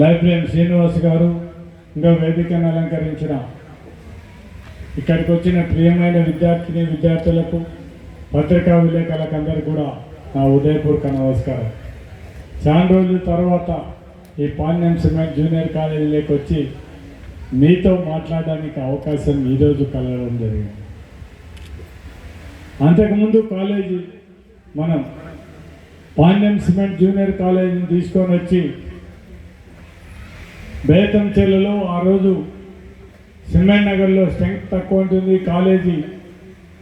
Library Srinivas గారు ఇంకా వేదికను అలంకరించిన ఇక్కడికి వచ్చిన ప్రియమైన విద్యార్థిని విద్యార్థులకు పత్రికా విలేకరులకు అందరికీ కూడా నా ఉదయపూర్వక నమస్కారం. చాలా రోజుల తర్వాత ఈ పాండ్యం సిమెంట్ జూనియర్ కాలేజీలోకి వచ్చి మీతో మాట్లాడడానికి అవకాశం ఈరోజు కలగడం జరిగింది. అంతకుముందు కాలేజీ మనం పాండ్యం సిమెంట్ జూనియర్ కాలేజీని తీసుకొని వచ్చి బేతంచెర్లలో ఆ రోజు సిమెంట్ నగర్లో స్ట్రెంగ్త్ తక్కువ ఉంటుంది. కాలేజీ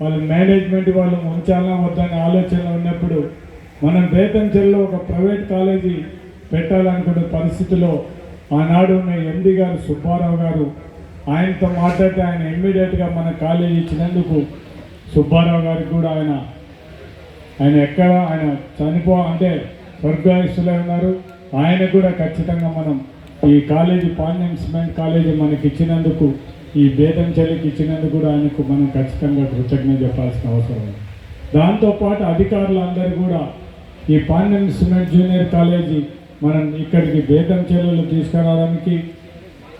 వాళ్ళ మేనేజ్మెంట్ వాళ్ళు ఉంచాలా వద్దనే ఆలోచన ఉన్నప్పుడు మనం బేతంచెల్లో ఒక ప్రైవేట్ కాలేజీ పెట్టాలనుకునే పరిస్థితిలో ఆనాడు ఉన్న ఎండి గారు సుబ్బారావు గారు ఆయనతో మాట్లాడితే ఆయన ఇమ్మీడియట్గా మన కాలేజీ ఇచ్చినందుకు సుబ్బారావు గారికి కూడా ఆయన ఆయన ఎక్కడ ఆయన చనిపో అంటే స్వర్గాయుస్తులే ఉన్నారు. ఆయన కూడా ఖచ్చితంగా మనం ఈ కాలేజీ పాండెన్స్మెంట్ కాలేజీ మనకి ఇచ్చినందుకు ఈ బేతం చలికి ఇచ్చినందుకు కూడా ఆయనకు మనం ఖచ్చితంగా కృతజ్ఞత చెప్పాల్సిన అవసరం ఉంది. దాంతోపాటు అధికారులందరూ కూడా ఈ పాండ్యం సిమెంట్ జూనియర్ కాలేజీ మనం ఇక్కడికి బేతం చర్యలు తీసుకురావడానికి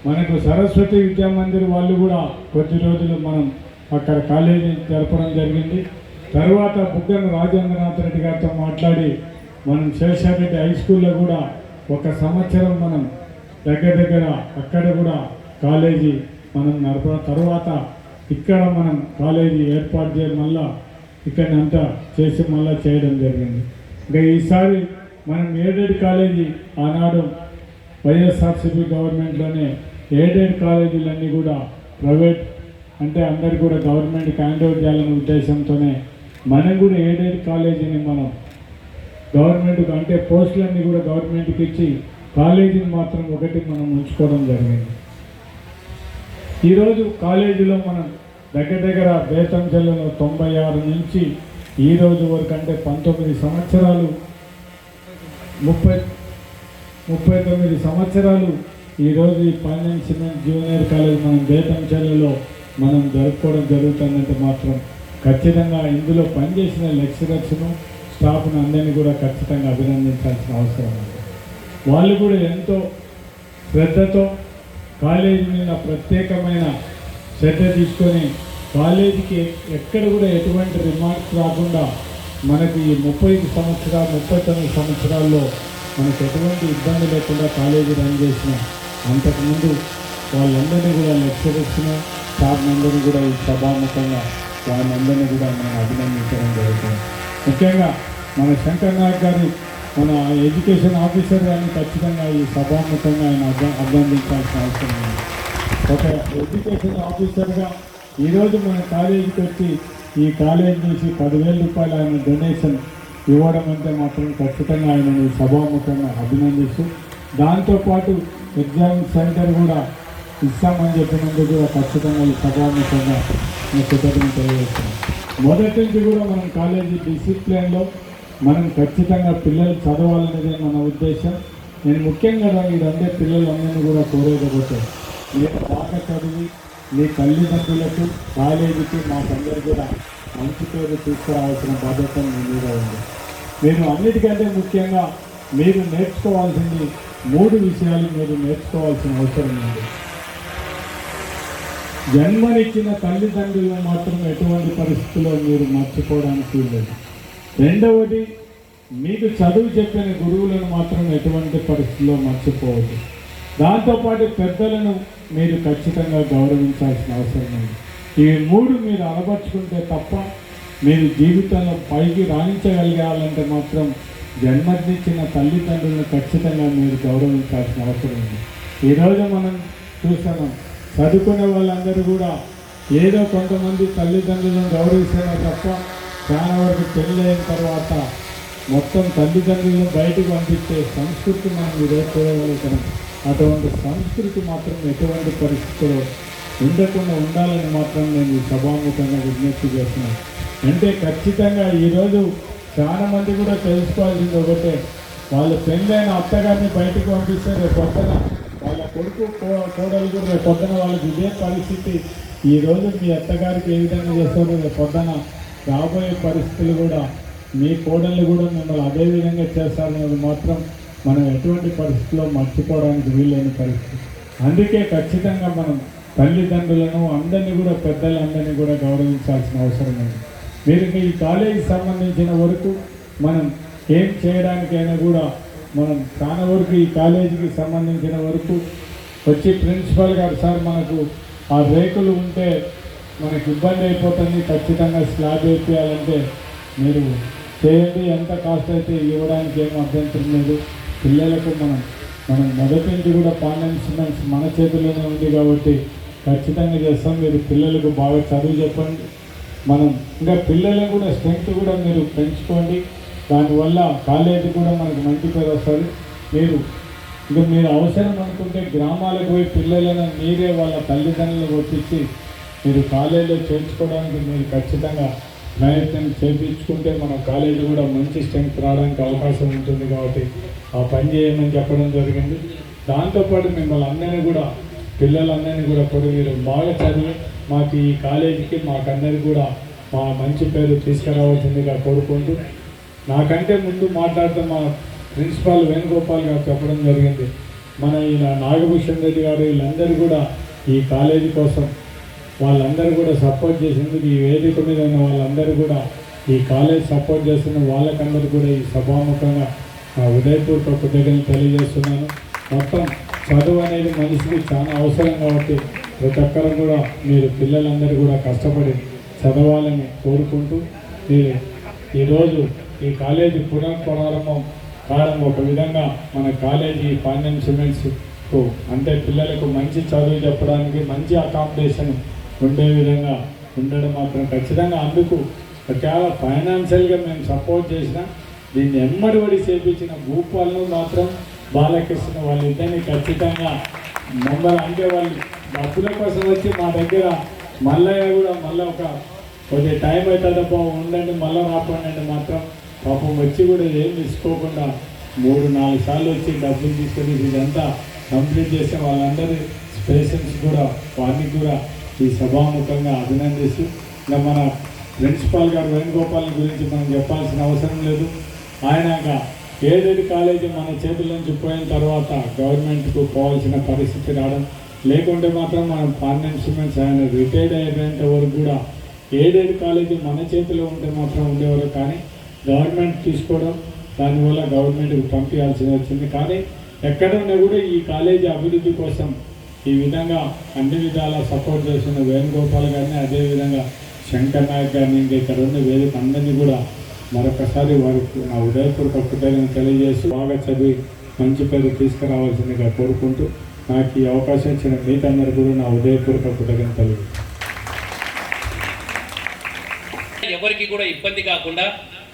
మనకు సరస్వతి విద్యా మందిర్ వాళ్ళు కూడా కొద్ది రోజులు మనం అక్కడ కాలేజీ జరపడం జరిగింది. తర్వాత బుగ్గన రాజేంద్రనాథ్ రెడ్డి గారితో మాట్లాడి మనం శేషారెడ్డి హై స్కూల్లో కూడా ఒక సంవత్సరం మనం దగ్గర దగ్గర అక్కడ కూడా కాలేజీ మనం నడప తర్వాత ఇక్కడ మనం కాలేజీ ఏర్పాటు చేయడం వల్ల ఇక్కడ అంతా చేసి మళ్ళీ చేయడం జరిగింది. ఇంకా ఈసారి మనం ఏడెడ్ కాలేజీ ఆనాడు వైఎస్ఆర్సీపీ గవర్నమెంట్లోనే ఎయిడెడ్ కాలేజీలన్నీ కూడా ప్రైవేట్ అంటే అందరు కూడా గవర్నమెంట్కి హ్యాండ్ ఓవర్ చేయాలనే ఉద్దేశంతోనే మనం కూడా ఎయిడెడ్ కాలేజీని మనం గవర్నమెంట్కి అంటే పోస్టులన్నీ కూడా గవర్నమెంట్కి ఇచ్చి కాలేజీని మాత్రం ఒకటి మనం ఉంచుకోవడం జరిగింది. ఈరోజు కాలేజీలో మనం దగ్గర దగ్గర బేతం జిల్లాలో తొంభై ఆరు నుంచి ఈ రోజు వరకు అంటే పంతొమ్మిది సంవత్సరాలు ముప్పై ముప్పై తొమ్మిది సంవత్సరాలు ఈరోజు ఈ పాండ్యం సిమెంట్ జూనియర్ కాలేజ్ మనం బేతంచెల్లలో మనం జరుపుకోవడం జరుగుతుందంటే మాత్రం ఖచ్చితంగా ఇందులో పనిచేసిన లెక్చరర్స్ను స్టాఫ్ను అందరినీ కూడా ఖచ్చితంగా అభినందించాల్సిన అవసరం ఉంది. వాళ్ళు కూడా ఎంతో శ్రద్ధతో కాలేజీ మీద ప్రత్యేకమైన శ్రద్ధ తీసుకొని కాలేజీకి ఎక్కడ కూడా ఎటువంటి రిమార్క్స్ రాకుండా మనకి ఈ ముప్పై ఐదు సంవత్సరాలు ముప్పై తొమ్మిది సంవత్సరాల్లో మనకు ఎటువంటి ఇబ్బంది లేకుండా కాలేజీ రన్ చేసిన అంతకుముందు వాళ్ళందరినీ కూడా లెక్చరర్స్ను స్టాఫ్ అందరినీ కూడా ఈ సభాముఖంగా వాళ్ళందరినీ కూడా మనం అభినందించడం జరుగుతుంది. ముఖ్యంగా మన శంకర్ నాయక్ గారు మన ఎడ్యుకేషన్ ఆఫీసర్ కానీ ఖచ్చితంగా ఈ సభాముఖంగా ఆయన అర్థం అభినందించాల్సిన అవసరం ఉంది. ఒక ఎడ్యుకేషన్ ఆఫీసర్గా ఈరోజు మన కాలేజీకి వచ్చి ఈ కాలేజ్ నుంచి పదివేల రూపాయలు ఆయన డొనేషన్ ఇవ్వడం అంటే మాత్రం ఖచ్చితంగా ఆయన సభాముఖంగా అభినందిస్తూ దాంతోపాటు ఎగ్జామ్ సెంటర్ కూడా ఇస్తామని చెప్పినందుకు కూడా ఖచ్చితంగా ఈ సభాముఖంగా నేను కృతజ్ఞత తెలియజేస్తున్నాను. మొదటి నుంచి కూడా మనం కాలేజీ డిసిప్లిన్లో మనం ఖచ్చితంగా పిల్లలు చదవాలనేదే మన ఉద్దేశం. నేను ముఖ్యంగా ఇదంటే పిల్లలందరినీ కూడా కోరేదొకటే మీరు బాగా చదివి మీ తల్లిదండ్రులకు కాలేజీకి మాకందరూ కూడా మంచి పేరు తీసుకురావాల్సిన బాధ్యత మీ మీద ఉంది. మీరు అన్నిటికంటే ముఖ్యంగా మీరు నేర్చుకోవాల్సింది మూడు విషయాలు మీరు నేర్చుకోవాల్సిన అవసరం ఉంది. జన్మనిచ్చిన తల్లిదండ్రులను మాత్రం ఎటువంటి పరిస్థితుల్లో మీరు మర్చిపోవడానికి లేదు రెండవది మీకు చదువు చెప్పిన గురువులను మాత్రం ఎటువంటి పరిస్థితుల్లో మర్చిపోవద్దు. దాంతోపాటు పెద్దలను మీరు ఖచ్చితంగా గౌరవించాల్సిన అవసరం ఉంది ఈ మూడు మీరు అలవర్చుకుంటే తప్ప మీరు జీవితంలో పైకి రాణించగలిగాలంటే మాత్రం జన్మనిచ్చిన తల్లిదండ్రులను ఖచ్చితంగా మీరు గౌరవించాల్సిన అవసరం ఉంది ఈరోజు మనం చూస్తున్నాం చదువుకునే వాళ్ళందరూ కూడా ఏదో కొంతమంది తల్లిదండ్రులను గౌరవిస్తేనే తప్ప చాలా వరకు పెళ్ళి అయిన తర్వాత మొత్తం తల్లిదండ్రులను బయటకు పంపించే సంస్కృతి మనం ఈరోజు అటువంటి సంస్కృతి మాత్రం ఎటువంటి పరిస్థితుల్లో ఉండకుండా ఉండాలని మాత్రం నేను సభాముఖంగా విజ్ఞప్తి చేస్తున్నాను. అంటే ఖచ్చితంగా ఈరోజు చాలా మంది కూడా తెలుసుకోవాల్సింది ఒకటే వాళ్ళ పెళ్ళైన అత్తగారిని బయటకు పంపిస్తే రేపు పొద్దున వాళ్ళ కొడుకు కోడలు కూడా రేపు పొద్దున వాళ్ళకి ఇదే పరిస్థితి. ఈ రోజు మీ అత్తగారికి ఏ విధంగా చేస్తారో రేపు పొద్దున రాబోయే పరిస్థితులు కూడా మీ కోడళ్ళు కూడా మిమ్మల్ని అదే విధంగా చేస్తారన్నది మాత్రం మనం ఎటువంటి పరిస్థితుల్లో మర్చిపోవడానికి వీలైన పరిస్థితి. అందుకే ఖచ్చితంగా మనం తల్లిదండ్రులను అందరినీ కూడా పెద్దలందరినీ కూడా గౌరవించాల్సిన అవసరం ఉంది. మీరు ఈ కాలేజీకి సంబంధించిన వరకు మనం ఏం చేయడానికైనా కూడా మనం చాలా వరకు ఈ కాలేజీకి సంబంధించిన వరకు వచ్చి ప్రిన్సిపల్ గారు సార్ మనకు ఆ రేకులు ఉంటే మనకి ఇబ్బంది అయిపోతుంది ఖచ్చితంగా స్లాబ్ వేయించాలంటే మీరు చేయండి. ఎంత కాస్ట్ అయితే ఇవ్వడానికి ఏం అభ్యంతరం లేదు. పిల్లలకు మనం మనం మొదటి నుంచి కూడా పార్లమెంట్స్ మన చేతుల్లోనే ఉంది కాబట్టి ఖచ్చితంగా చేస్తాం. మీరు పిల్లలకు బాగా చదువు చెప్పండి. మనం ఇంకా పిల్లలకు కూడా స్ట్రెంగ్త్ కూడా మీరు పెంచుకోండి. దానివల్ల కాలేజీ కూడా మనకు మంచి పేరు వస్తుంది. మీరు ఇంకా మీరు అవసరం అనుకుంటే గ్రామాలకు పోయి పిల్లలను మీరే వాళ్ళ తల్లిదండ్రులు ఒప్పించి మీరు కాలేజీలో చేర్చుకోవడానికి మీరు ఖచ్చితంగా ప్రయత్నం చేయించుకుంటే మన కాలేజీ కూడా మంచి స్ట్రెంగ్త్ రావడానికి అవకాశం ఉంటుంది కాబట్టి ఆ పని చేయమని చెప్పడం జరిగింది. దాంతోపాటు మిమ్మల్ని అందరినీ కూడా పిల్లలందరినీ కూడా కూడా మీరు బాగా చదివి మాకు ఈ కాలేజీకి మాకందరికి కూడా మా మంచి పేరు తీసుకురావాల్సిందిగా కోరుకుంటూ నాకంటే ముందు మాట్లాడుతూ మా ప్రిన్సిపాల్ వేణుగోపాల్ గారు చెప్పడం జరిగింది. మన ఈయన నాగభూషణ్ రెడ్డి గారు వీళ్ళందరూ కూడా ఈ కాలేజీ కోసం వాళ్ళందరూ కూడా సపోర్ట్ చేసేందుకు ఈ వేదిక మీద ఉన్న వాళ్ళందరూ కూడా ఈ కాలేజ్ సపోర్ట్ చేస్తున్న వాళ్ళకందరూ కూడా ఈ సభాముఖంగా ఆ ఉదయపూర్వక కృతజ్ఞతలు తెలియజేస్తున్నాను. మొత్తం చదువు అనేది మనిషికి చాలా అవసరం కాబట్టి ప్రతి ఒక్కరు కూడా మీరు పిల్లలందరూ కూడా కష్టపడి చదవాలని కోరుకుంటూ మీరు ఈరోజు ఈ కాలేజీ పునఃప్రారంభం కారణం ఒక విధంగా మన కాలేజీ పాండ్యం అంటే పిల్లలకు మంచి చదువు చెప్పడానికి మంచి అకామిడేషన్ ఉండే విధంగా ఉండడం మాత్రం ఖచ్చితంగా అందుకు చాలా ఫైనాన్షియల్గా మేము సపోర్ట్ చేసిన దీన్ని ఎమ్మడి పడి చేపించిన భూపాలను మాత్రం బాలకృష్ణ వాళ్ళిద్దరిని ఖచ్చితంగా మమ్మల్ని అంటే వాళ్ళు డబ్బుల కోసం వచ్చి మా దగ్గర మల్లయ్య కూడా మళ్ళీ ఒక కొద్దిగా టైం అవుతుందప్ప ఉండండి మళ్ళీ రాపండి మాత్రం పాపం వచ్చి కూడా ఏం తీసుకోకుండా మూడు నాలుగు సార్లు వచ్చి డబ్బులు తీసుకొని ఇదంతా కంప్లీట్ చేసే వాళ్ళందరి పేషెంట్స్ కూడా వారికి కూడా ఈ సభాముఖంగా అభినందిస్తూ ఇంకా మన ప్రిన్సిపాల్ గారు వేణుగోపాల్ గురించి మనం చెప్పాల్సిన అవసరం లేదు. ఆయన ఏడెడ్ కాలేజీ మన చేతుల నుంచి పోయిన తర్వాత గవర్నమెంట్కు పోవాల్సిన పరిస్థితి రావడం లేకుంటే మాత్రం మనం పార్లమెంట్ సిమెంట్స్ ఆయన రిటైర్డ్ అయిపోయేంత వరకు కూడా ఏడేడు కాలేజీ మన చేతిలో ఉంటే మాత్రం ఉండేవారు. కానీ గవర్నమెంట్ తీసుకోవడం దానివల్ల గవర్నమెంట్కి పంపించాల్సి వచ్చింది. కానీ ఎక్కడున్నా కూడా ఈ కాలేజీ అభివృద్ధి కోసం ఈ విధంగా అన్ని విధాలా సపోర్ట్ చేసిన వేణుగోపాల్ గారిని అదేవిధంగా శంకర్ నాయక్ గారిని ఇంకా ఇక్కడ ఉన్న వేదిక అందరినీ కూడా మరొకసారి వారికి నా ఉదయపూర్వక కృతజ్ఞతలు తెలియజేసి బాగా చదివి మంచి పేరు తీసుకురావాల్సిందిగా కోరుకుంటూ నాకు ఈ అవకాశం ఇచ్చిన మీకందరూ కూడా నా ఉదయపూర్వక కృతజ్ఞతలు. ఎవరికి కూడా ఇబ్బంది కాకుండా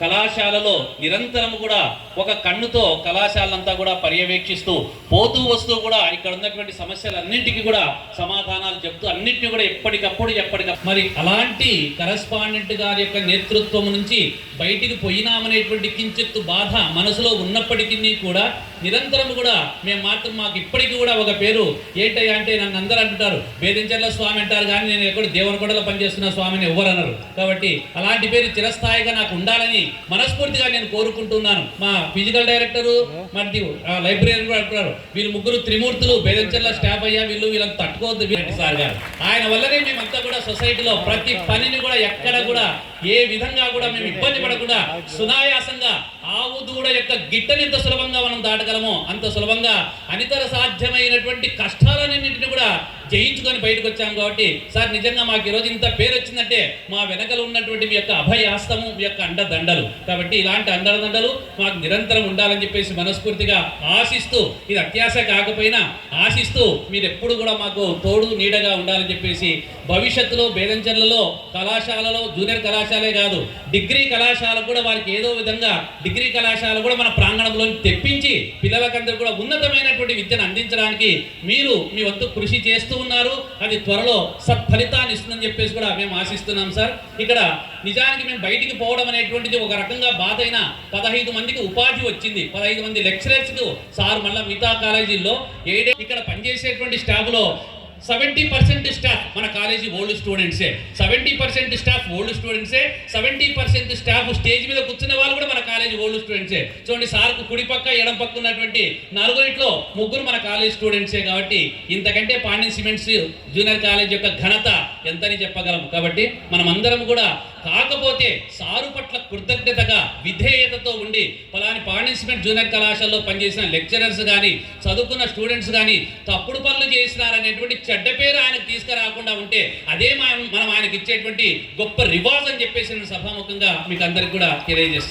కళాశాలలో నిరంతరం కూడా ఒక కన్నుతో కళాశాలంతా కూడా పర్యవేక్షిస్తూ పోతూ వస్తూ కూడా ఇక్కడ ఉన్నటువంటి సమస్యలన్నింటికి కూడా సమాధానాలు చెప్తూ అన్నింటినీ కూడా ఎప్పటికప్పుడు ఎప్పటికప్పుడు మరి అలాంటి కరస్పాండెంట్ గారి యొక్క నేతృత్వం నుంచి బయటికి పోయినామనేటువంటి కించెత్తు బాధ మనసులో ఉన్నప్పటికీ కూడా నిరంతరం కూడా మేము మాత్రం మాకు ఇప్పటికీ కూడా ఒక పేరు. ఏంటయ్యా అంటే నన్ను అందరూ అంటుంటారు వేదించర్ల స్వామి అంటారు కానీ నేను ఎక్కడ దేవరకొండలో పనిచేస్తున్న స్వామిని ఎవ్వరు అన్నారు కాబట్టి అలాంటి పేరు చిరస్థాయిగా నాకు ఉండాలని మనస్ఫూర్తిగా నేను కోరుకుంటున్నాను. మా ఫిజికల్ డైరెక్టరు మరియు లైబ్రరీ కూడా అంటున్నారు. వీళ్ళు ముగ్గురు త్రిమూర్తులు బేదంచర్ల స్టాఫ్ అయ్యా వీళ్ళు వీళ్ళని తట్టుకోవద్దు వీరెడ్డి సార్ గారు. ఆయన వల్లనే మేమంతా కూడా సొసైటీలో ప్రతి పనిని కూడా ఎక్కడ కూడా ఏ విధంగా కూడా మేము ఇబ్బంది పడకుండా సునాయాసంగా ఆవు దూడ యొక్క గిట్టని ఎంత సులభంగా మనం దాటగలమో అంత సులభంగా అనితర సాధ్యమైనటువంటి కష్టాలన్నింటిని కూడా జయించుకొని బయటకు వచ్చాం కాబట్టి సార్ నిజంగా మాకు ఈరోజు ఇంత పేరు వచ్చిందంటే మా వెనకలు ఉన్నటువంటి మీ యొక్క అభయాస్తము మీ యొక్క అండదండలు. కాబట్టి ఇలాంటి అండదండలు మాకు నిరంతరం ఉండాలని చెప్పేసి మనస్ఫూర్తిగా ఆశిస్తూ ఇది అత్యాశ కాకపోయినా ఆశిస్తూ మీరు ఎప్పుడు కూడా మాకు తోడు నీడగా ఉండాలని చెప్పేసి భవిష్యత్తులో బేదంచర్లలో కళాశాలలో జూనియర్ కళాశాలే కాదు డిగ్రీ కళాశాల కూడా వారికి ఏదో విధంగా డిగ్రీ కళాశాల కూడా మన ప్రాంగణంలో తెప్పించి పిల్లలకందరూ కూడా ఉన్నతమైనటువంటి విద్యను అందించడానికి మీరు మీ వంతు కృషి చేస్తూ ఉన్నారు. అది త్వరలో సత్ఫలితాన్ని ఇస్తుందని చెప్పేసి కూడా మేము ఆశిస్తున్నాం సార్. ఇక్కడ నిజానికి మేము బయటికి పోవడం అనేటువంటిది ఒక రకంగా బాధ అయినా పదహైదు మందికి ఉపాధి వచ్చింది. పదహైదు మంది లెక్చరర్స్కు సార్ మళ్ళీ మిగతా కాలేజీల్లో ఏడే ఇక్కడ పనిచేసేటువంటి స్టాఫ్లో సెవెంటీ పర్సెంట్ స్టాఫ్ మన కాలేజీ ఓల్డ్ స్టూడెంట్సే. సెవెంటీ పర్సెంట్ స్టాఫ్ ఓల్డ్ స్టూడెంట్సే. సెవెంటీ పర్సెంట్ స్టాఫ్ స్టేజ్ మీద కూర్చున్న వాళ్ళు కూడా మన కాలేజీ ఓల్డ్ స్టూడెంట్సే. చూడండి సార్కు కుడి పక్క ఎడం పక్క ఉన్నటువంటి నలుగురిట్లో ముగ్గురు మన కాలేజ్ స్టూడెంట్సే కాబట్టి ఇంతకంటే పాండ్యన్ సిమెంట్స్ జూనియర్ కాలేజ్ యొక్క ఘనత ఎంతని చెప్పగలం. కాబట్టి మనం అందరం కూడా కాకపోతే సారు పట్ల కృతజ్ఞతగా విధేయతతో ఉండి పలాని పాండ్యన్ జూనియర్ కళాశాలలో పనిచేసిన లెక్చరర్స్ కానీ చదువుకున్న స్టూడెంట్స్ కానీ తప్పుడు పనులు చేసినారనేటువంటి చెడ్డ పేరు ఆయనకు తీసుకురాకుండా ఉంటే అదే మనం ఆయనకి ఇచ్చేటువంటి గొప్ప రివాజ్ అని చెప్పేసి నేను సభాముఖంగా మీకు అందరికి కూడా తెలియజేస్తున్నాను.